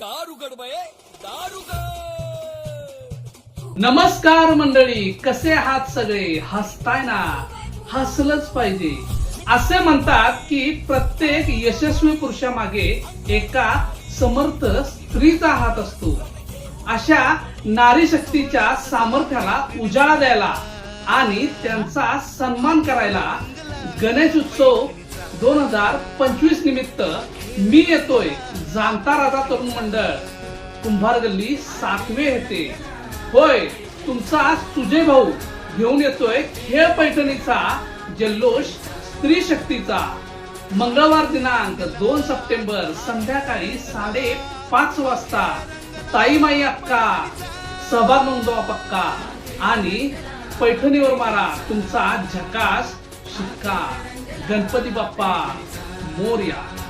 दार उघड बये दार उघड नमस्कार मंडळी कसे आहात सगळे? हसताय ना? हसलंच पाहिजे. असे म्हणतात की प्रत्येक यशस्वी पुरुषामागे एका समर्थ स्त्रीचा हात असतो. अशा नारी शक्तीच्या सामर्थ्याला उजाळा द्यायला आणि त्यांचा सन्मान करायला गणेश उत्सव दोन हजार पंचवीस निमित्त मी येतोय जाणता राजा तरुण मंडळ. कुंभार गल्ली सातवे येते होय तुमचा आज तुझे भाऊ घेऊन येतोय खेळ पैठणीचा जल्लोष स्त्री शक्तीचा. मंगळवार दिनांक दोन सप्टेंबर संध्याकाळी साडे पाच वाजता ताईमाई अक्का सहभाग नोंदवा पक्का. आणि पैठणीवर मारा तुमचा झकास शिक्का गणपती बाप्पा मोर्या.